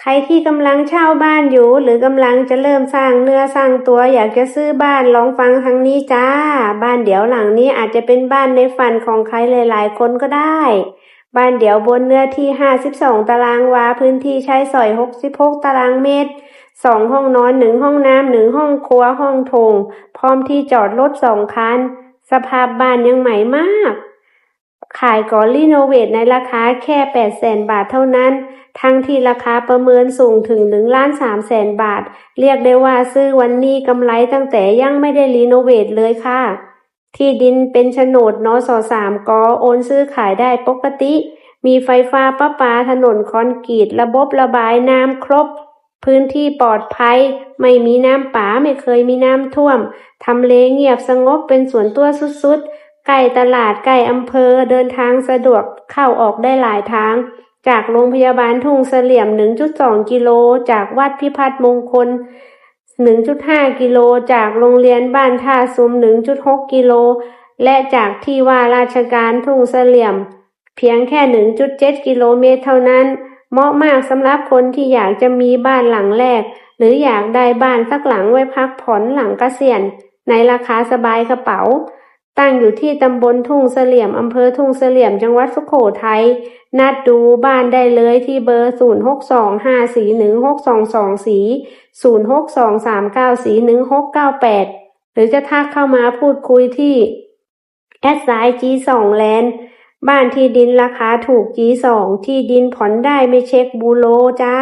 ใครที่กำลังเช่าบ้านอยู่ หรือกำลังจะเริ่มสร้างเนื้อสร้างตัวอยากจะซื้อบ้านลองฟังทางนี้จ้า บ้านเดี่ยวหลังนี้อาจจะเป็นบ้านในฝันของใครหลาย ๆ คนก็ได้ บ้านเดี่ยวบนเนื้อที่ 52 ตารางวาพื้นที่ใช้สอย 66 ตารางเมตรสองห้องนอนหนึ่งห้องน้ำหนึ่งห้องครัวห้องโถงพร้อมที่จอดรถสองคัน สภาพบ้านยังใหม่มาก ขายก่อนรีโนเวทในราคาแค่แปดแสนบาทเท่านั้น ทั้งที่ราคาประเมินสูงถึงหนึ่งล้านสามแสนบาท เรียกได้ว่าซื้อวันนี้กำไรตั้งแต่ยังไม่ได้รีโนเวทเลยค่ะ ที่ดินเป็นโฉนดนสสามกอโอนซื้อขายได้ปกติ มีไฟฟ้าประปาถนนคอนกรีต ระบบระบายน้ำครบ พื้นที่ปลอดภัย ไม่มีน้ำป่าไม่เคยมีน้ำท่วมทำเลเงียบสงบเป็นสวนตัวสุดๆใกล้ตลาดใกล้อำเภอเดินทางสะดวกเข้าออกได้หลายทางจากโรงพยาบาลทุ่งเสลี่ยม 1.2 กิโล จากวัดพิพัฒน์มงคล 1.5 กิโล จากโรงเรียนบ้านท่าซุม1.6 กิโล และจากที่ว่าราชการทุ่งเสลี่ยม เพียงแค่ 1.7 กิโลเมตรเท่านั้น เหมาะมากสำหรับคนที่อยากจะมีบ้านหลังแรก หรืออยากได้บ้านสักหลังไว้พักผ่อนหลังเกษียณในราคาสบายกระเป๋า ตั้งอยู่ที่ตำบลทุ่งเสลี่ยมอำเภอทุ่งเสลี่ยมจังหวัดสุโขทัย นัดดูบ้านได้เลยที่เบอร์ 0625416224 0623941698 หรือจะทักเข้ามาพูดคุยที่แอดไซน์ G2 แลนด์บ้านที่ดินราคาถูก G2 ที่ดินผ่อนได้ไม่เช็คบูโรจ้า